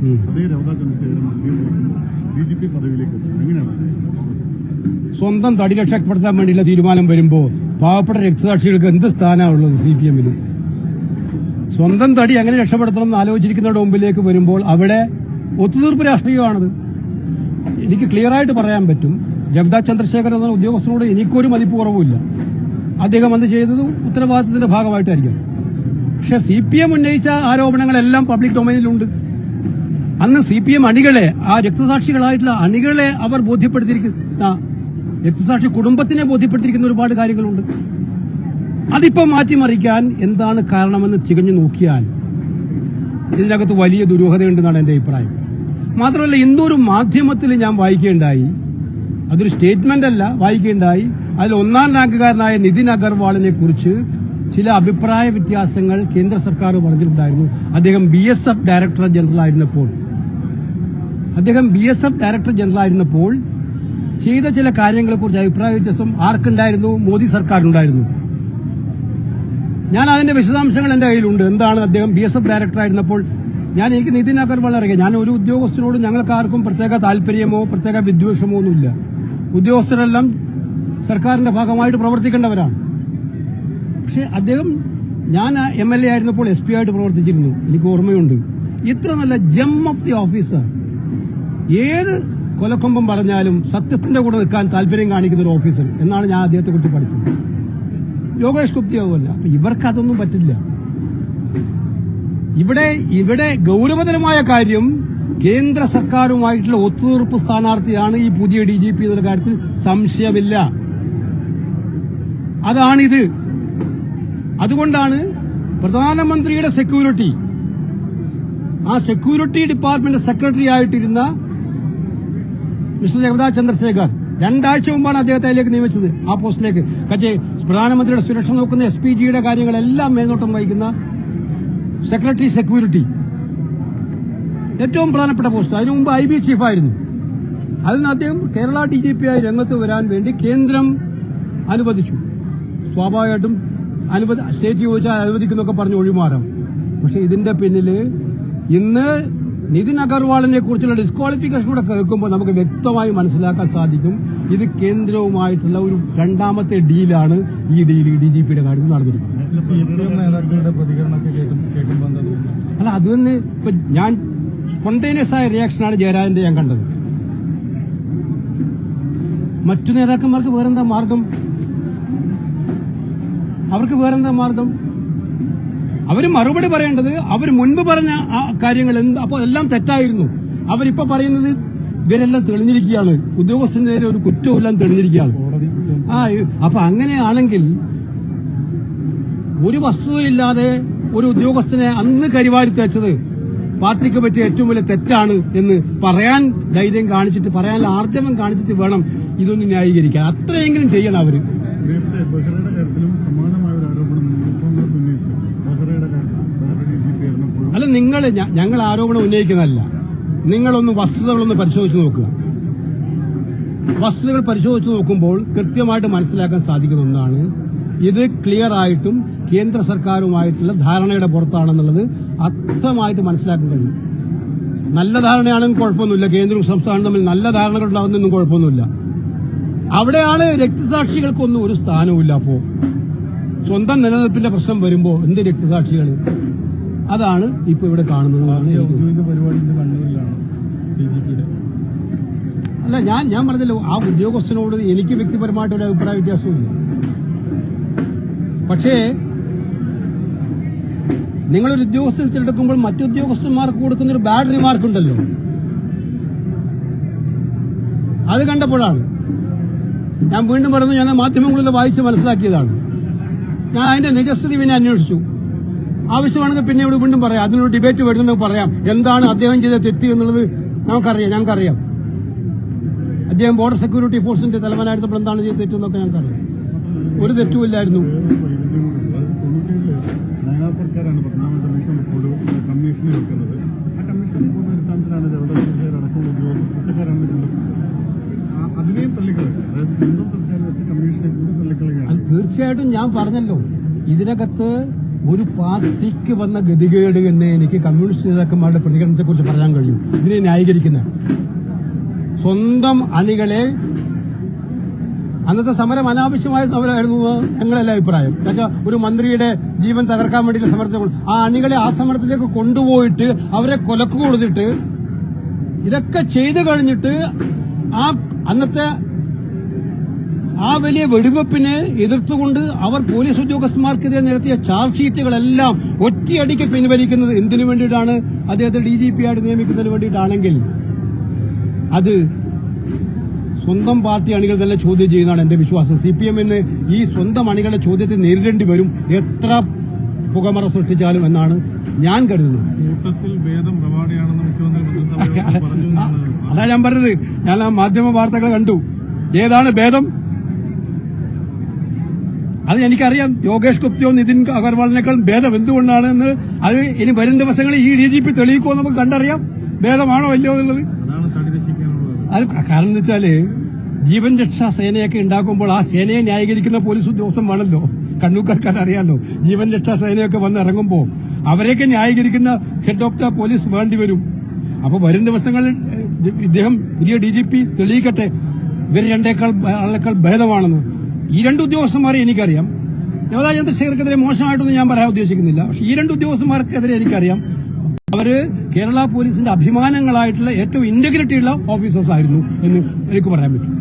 അതേ Chandrasekharan B J P പദവിയിലേക്ക്. എങ്ങനെയാണ് സ്വന്തം തടി രക്ഷപ്പെടുത്താൻ വേണ്ടിയുള്ള തീരുമാനം വരുമ്പോൾ പാവപ്പെട്ട രക്തസാക്ഷികൾക്ക് എന്ത് സ്ഥാനമാണുള്ളത് സി പി എമ്മിന്? സ്വന്തം തടി എങ്ങനെ രക്ഷപ്പെടുത്തണം എന്ന് ആലോചിച്ചിരിക്കുന്നവരുടെ മുമ്പിലേക്ക് വരുമ്പോൾ അവിടെ ഒത്തുതീർപ്പ് രാഷ്ട്രീയമാണത്. എനിക്ക് ക്ലിയർ ആയിട്ട് പറയാൻ പറ്റും. ജഗദാ ചന്ദ്രശേഖർ എന്ന ഉദ്യോഗസ്ഥനോട് എനിക്കൊരു മതിപ്പ് കുറവുമില്ല. അദ്ദേഹം അത് ചെയ്തത്? ഉത്തരവാദിത്തത്തിന്റെ ഭാഗമായിട്ടായിരിക്കും. പക്ഷെ സി പി എം ഉന്നയിച്ച ആരോപണങ്ങളെല്ലാം പബ്ലിക് ഡൊമൈനിലുണ്ട് അന്ന് സി പി എം അണികളെ ആ രക്തസാക്ഷികളായിട്ടുള്ള അണികളെ അവർ ബോധ്യപ്പെടുത്തിയിരിക്കുന്ന. രക്തസാക്ഷി കുടുംബത്തിനെ ബോധ്യപ്പെടുത്തിയിരിക്കുന്ന ഒരുപാട് കാര്യങ്ങളുണ്ട്. അതിപ്പോ മാറ്റിമറിക്കാൻ എന്താണ് കാരണമെന്ന് തികഞ്ഞു നോക്കിയാൽ ഇതിനകത്ത് വലിയ ദുരൂഹതയുണ്ടെന്നാണ് എന്റെ അഭിപ്രായം. മാത്രമല്ല ഇന്നൊരു മാധ്യമത്തിൽ ഞാൻ വായിക്കുകയുണ്ടായി അതൊരു സ്റ്റേറ്റ്മെന്റ് അല്ല വായിക്കുകയുണ്ടായി അതിൽ ഒന്നാം റാങ്കുകാരനായ നിതിൻ അഗർവാളിനെ കുറിച്ച് ചില അഭിപ്രായ വ്യത്യാസങ്ങൾ കേന്ദ്ര സർക്കാർ പറഞ്ഞിട്ടുണ്ടായിരുന്നു. അദ്ദേഹം B S F director general ആയിരുന്നപ്പോൾ. അദ്ദേഹം B S F director general ആയിരുന്നപ്പോൾ ചെയ്ത ചില കാര്യങ്ങളെക്കുറിച്ച് അഭിപ്രായ വ്യത്യാസം ആർക്കുണ്ടായിരുന്നു? മോദി സർക്കാരിനുണ്ടായിരുന്നു. ഞാൻ അതിന്റെ വിശദാംശങ്ങൾ എന്റെ കയ്യിലുണ്ട്. എന്താണ് അദ്ദേഹം ബി എസ് എഫ് ഡയറക്ടർ ആയിരുന്നപ്പോൾ? ഞാൻ എനിക്ക് നിതിൻ അഗർവാൾ അറിയാം. ഞാൻ ഒരു ഉദ്യോഗസ്ഥനോട് ഞങ്ങൾക്ക് ആർക്കും പ്രത്യേക താല്പര്യമോ പ്രത്യേക വിദ്വേഷമോ ഒന്നുമില്ല. ഉദ്യോഗസ്ഥരെല്ലാം സർക്കാരിന്റെ ഭാഗമായിട്ട് പ്രവർത്തിക്കേണ്ടവരാണ്. പക്ഷെ അദ്ദേഹം ഞാൻ എം എൽ എ ആയിരുന്നപ്പോൾ എസ് പി ആയിട്ട് പ്രവർത്തിച്ചിരുന്നു. എനിക്ക് ഓർമ്മയുണ്ട്. ഇത്ര നല്ല ജം ഓഫ് ദി ഓഫീസർ. ഏത് കൊലക്കൊമ്പം പറഞ്ഞാലും സത്യത്തിന്റെ കൂടെ നിൽക്കാൻ താല്പര്യം കാണിക്കുന്ന ഒരു ഓഫീസർ എന്നാണ് ഞാൻ അദ്ദേഹത്തെ കുറിച്ച് പഠിച്ചത്. യോഗേഷ് ഗുപ്തിയാവുമല്ല അപ്പൊ ഇവർക്ക് അതൊന്നും പറ്റില്ല. ഇവിടെ ഇവിടെ ഗൗരവതരമായ കാര്യം കേന്ദ്ര സർക്കാരുമായിട്ടുള്ള ഒത്തുതീർപ്പ് സ്ഥാനാർത്ഥിയാണ് ഈ പുതിയ ഡി ജി പി എന്നുള്ള കാര്യത്തിൽ സംശയമില്ല. അതാണിത്. അതുകൊണ്ടാണ് പ്രധാനമന്ത്രിയുടെ സെക്യൂരിറ്റി ആ സെക്യൂരിറ്റി ഡിപ്പാർട്ട്മെന്റ് സെക്രട്ടറി ആയിട്ടിരുന്ന മിസ്റ്റർ ജഗദാ ചന്ദ്രശേഖർ രണ്ടാഴ്ച മുമ്പാണ് അദ്ദേഹത്തെ അതിലേക്ക് നിയമിച്ചത് ആ പോസ്റ്റിലേക്ക്. പക്ഷേ പ്രധാനമന്ത്രിയുടെ സുരക്ഷ നോക്കുന്ന എസ് പി ജിയുടെ കാര്യങ്ങളെല്ലാം മേൽനോട്ടം വഹിക്കുന്ന സെക്രട്ടറി സെക്യൂരിറ്റി. ഏറ്റവും പ്രധാനപ്പെട്ട പോസ്റ്റ്. അതിനു മുമ്പ് ഐ ബി ചീഫായിരുന്നു. അതിൽ നിന്ന് അദ്ദേഹം കേരള ഡി ജി പി ആയി രംഗത്ത് വരാൻ വേണ്ടി കേന്ദ്രം അനുവദിച്ചു. സ്വാഭാവികമായിട്ടും അനുവദി സ്റ്റേറ്റ് ചോദിച്ചാൽ അനുവദിക്കുന്നൊക്കെ പറഞ്ഞ് ഒഴിമാറാം. പക്ഷെ ഇതിന്റെ പിന്നിൽ ഇന്ന് നിതിൻ അഗർവാളിനെ കുറിച്ചുള്ള ഡിസ്ക്വാളിഫിക്കേഷൻ കൂടെ കേൾക്കുമ്പോൾ നമുക്ക് വ്യക്തമായി മനസ്സിലാക്കാൻ സാധിക്കും. ഇത് കേന്ദ്രവുമായിട്ടുള്ള ഒരു രണ്ടാമത്തെ ഡീലാണ് ഈ ഡീൽ ഡി ജി പിയുടെ കാര്യത്തിൽ നടന്നിരിക്കുന്നത്. അല്ല അത് തന്നെ ഇപ്പൊ ഞാൻ സ്പോണ്ടേനിയസ് ആയ റിയാക്ഷനാണ് ജയരാജന്റെ ഞാൻ കണ്ടത്. മറ്റു നേതാക്കന്മാർക്ക് വേറെന്താ മാർഗം? അവർക്ക് വേറെന്താ മാർഗം? അവർ മറുപടി പറയേണ്ടത് അവർ മുൻപ് പറഞ്ഞ ആ കാര്യങ്ങൾ എന്ത് അപ്പോൾ എല്ലാം തെറ്റായിരുന്നു. അവരിപ്പോ പറയുന്നത് ഇവരെല്ലാം തെളിഞ്ഞിരിക്കുകയാണ്. ഉദ്യോഗസ്ഥനെതിരെ ഒരു കുറ്റവും എല്ലാം തെളിഞ്ഞിരിക്കുകയാണ്. ആ അപ്പൊ അങ്ങനെയാണെങ്കിൽ ഒരു വസ്തുതയില്ലാതെ ഒരു ഉദ്യോഗസ്ഥനെ അന്ന് കരിവാരി തേച്ചത് പാർട്ടിക്ക് പറ്റിയ ഏറ്റവും വലിയ തെറ്റാണ് എന്ന് പറയാൻ ധൈര്യം കാണിച്ചിട്ട് പറയാൻ ആർജവം കാണിച്ചിട്ട് വേണം ഇതൊന്ന് ന്യായീകരിക്കാൻ. അത്രയെങ്കിലും ചെയ്യണം അവർ. കാര്യത്തിലും ഒരു ആരോപണം കോൺഗ്രസ് ഉന്നയിച്ചു ബഹ്റയുടെ കാര്യത്തിൽ ബഹ്റ ഡി ജി പി ആയിരുന്നപ്പോഴും അല്ല നിങ്ങൾ ഞങ്ങൾ ആരോപണം ഉന്നയിക്കുന്നതല്ല. നിങ്ങളൊന്ന് വസ്തുതകളൊന്ന് പരിശോധിച്ച് നോക്കുക. വസ്തുതകൾ പരിശോധിച്ച് നോക്കുമ്പോൾ കൃത്യമായിട്ട് മനസ്സിലാക്കാൻ സാധിക്കുന്ന ഒന്നാണ് ഇത് ക്ലിയർ ആയിട്ടും കേന്ദ്ര സർക്കാരുമായിട്ടുള്ള ധാരണയുടെ പുറത്താണെന്നുള്ളത് അർത്ഥമായിട്ട് മനസ്സിലാക്കാൻ കഴിയും. നല്ല ധാരണയാണെങ്കിൽ കുഴപ്പമൊന്നുമില്ല. കേന്ദ്രവും സംസ്ഥാനവും തമ്മിൽ നല്ല ധാരണകൾ ഉണ്ടാവുന്നൊന്നും കുഴപ്പമൊന്നുമില്ല. അവിടെയാണ് രക്തസാക്ഷികൾക്കൊന്നും ഒരു സ്ഥാനവുമില്ല. അപ്പോ സ്വന്തം നിലനിൽപ്പിന്റെ പ്രശ്നം വരുമ്പോൾ എന്ത് രക്തസാക്ഷികൾ അതാണ് ഇപ്പൊ ഇവിടെ കാണുന്നത് അല്ല ഞാൻ ഞാൻ പറഞ്ഞല്ലോ ആ ഉദ്യോഗസ്ഥനോട് എനിക്ക് വ്യക്തിപരമായിട്ടൊരു അഭിപ്രായ വ്യത്യാസമില്ല പക്ഷേ നിങ്ങളൊരു ഉദ്യോഗസ്ഥൻ തിരഞ്ഞെടുക്കുമ്പോൾ മറ്റു ഉദ്യോഗസ്ഥന്മാർക്ക് കൊടുക്കുന്ന ഒരു ബാഡ് റിമാർക്ക് ഉണ്ടല്ലോ. അത് കണ്ടപ്പോഴാണ്. ഞാൻ വീണ്ടും പറഞ്ഞു ഞാൻ മാധ്യമങ്ങളിൽ വായിച്ച് മനസ്സിലാക്കിയതാണ്. ഞാൻ അതിന്റെ നിജസ്ഥിതി പിന്നെ അന്വേഷിച്ചു. ആവശ്യമാണെങ്കിൽ പിന്നെ ഇവിടെ വീണ്ടും പറയാം. അതിനൊരു ഡിബേറ്റ് വരുന്നുണ്ടെങ്കിൽ പറയാം. എന്താണ് അദ്ദേഹം ചെയ്ത തെറ്റ് എന്നുള്ളത് നമുക്കറിയാം ഞങ്ങൾക്കറിയാം. അദ്ദേഹം ബോർഡർ സെക്യൂരിറ്റി ഫോഴ്സിന്റെ തലവനായിരുന്നപ്പോൾ എന്താണ് ചെയ്ത തെറ്റെന്നൊക്കെ ഞങ്ങൾക്കറിയാം. ഒരു തെറ്റുമില്ലായിരുന്നു തീർച്ചയായിട്ടും ഞാൻ പറഞ്ഞല്ലോ. ഇതിനകത്ത് ഒരു പാർട്ടിക്ക് വന്ന ഗതികേട് എന്ന് എനിക്ക് കമ്മ്യൂണിസ്റ്റ് നേതാക്കന്മാരുടെ പ്രതികരണത്തെ കുറിച്ച് പറയാൻ കഴിയും. ഇതിനെ ന്യായീകരിക്കുന്ന സ്വന്തം അണികളെ അന്നത്തെ സമരം അനാവശ്യമായ സമരമായിരുന്നു ഞങ്ങളെല്ലാം അഭിപ്രായം. എന്നുവെച്ചാൽ ഒരു മന്ത്രിയുടെ ജീവൻ തകർക്കാൻ വേണ്ടിയിട്ട് സമരത്തെ ആ അണികളെ ആ സമരത്തിലേക്ക് കൊണ്ടുപോയിട്ട് അവരെ കൊലക്ക് കൊടുത്തിട്ട് ഇതൊക്കെ ചെയ്തു കഴിഞ്ഞിട്ട് ആ അന്നത്തെ ആ വലിയ വെടിവെപ്പിനെ എതിർത്തുകൊണ്ട് അവർ പോലീസ് ഉദ്യോഗസ്ഥന്മാർക്കെതിരെ നിരത്തിയ ചാർജ് ഷീറ്റുകളെല്ലാം ഒറ്റയടിക്ക് പിൻവലിക്കുന്നത് എന്തിനു വേണ്ടിയിട്ടാണ്? അദ്ദേഹത്തെ ഡി ജി പി ആയിട്ട് നിയമിക്കുന്നതിന് വേണ്ടിയിട്ടാണെങ്കിൽ അത് സ്വന്തം പാർട്ടി അണികൾ തന്നെ ചോദ്യം ചെയ്യുന്നതാണ് എന്റെ വിശ്വാസം. സി പി എമ്മിന് ഈ സ്വന്തം അണികളുടെ ചോദ്യത്തെ നേരിടേണ്ടി വരും എത്ര പുകമറ സൃഷ്ടിച്ചാലും എന്നാണ് ഞാൻ കരുതുന്നത്. അതാ ഞാൻ പറഞ്ഞത്. ഞാൻ ആ മാധ്യമ വാർത്തകൾ കണ്ടു. ഏതാണ് ഭേദം? അത് എനിക്കറിയാം. യോഗേഷ് ഗുപ്തയോ നിതിൻ അഗർവാളിനേക്കാളും ഭേദം എന്തുകൊണ്ടാണെന്ന് അത് ഇനി വരും ദിവസങ്ങളിൽ ഈ ഡി ജി പി തെളിയിക്കുമോ നമുക്ക് കണ്ടറിയാം. ഭേദമാണോ അല്ലയോ എന്നുള്ളത്. അത് കാരണം എന്ന് വെച്ചാൽ ജീവൻ രക്ഷാ സേനയൊക്കെ ഉണ്ടാക്കുമ്പോൾ ആ സേനയെ ന്യായീകരിക്കുന്ന പോലീസ് ഉദ്യോഗസ്ഥൻ വേണല്ലോ. കണ്ണൂക്കാർക്കാർ അറിയാലോ. ജീവൻ രക്ഷാ സേനയൊക്കെ വന്ന് ഇറങ്ങുമ്പോൾ അവരെയൊക്കെ ന്യായീകരിക്കുന്ന ഹെഡ് ഓഫ് ദ പോലീസ് വേണ്ടി വരും. അപ്പൊ വരും ദിവസങ്ങളിൽ ഇദ്ദേഹം പുതിയ ഡി ജി പി തെളിയിക്കട്ടെ. ഇവർ രണ്ടേക്കാൾ ആളേക്കാൾ ഭേദമാണെന്ന്. ഈ രണ്ട് ഉദ്യോഗസ്ഥന്മാരെ എനിക്കറിയാം. യുവതാ ചന്ദ്രശേഖർക്കെതിരെ മോശമായിട്ടൊന്നും ഞാൻ പറയാൻ ഉദ്ദേശിക്കുന്നില്ല. പക്ഷെ ഈ രണ്ട് ഉദ്യോഗസ്ഥന്മാർക്കെതിരെ എനിക്കറിയാം. അവർ കേരള പോലീസിന്റെ അഭിമാനങ്ങളായിട്ടുള്ള ഏറ്റവും ഇന്റഗ്രിറ്റി ഉള്ള ഓഫീസേഴ്സ് ആയിരുന്നു എന്ന് എനിക്ക് പറയാൻ പറ്റും.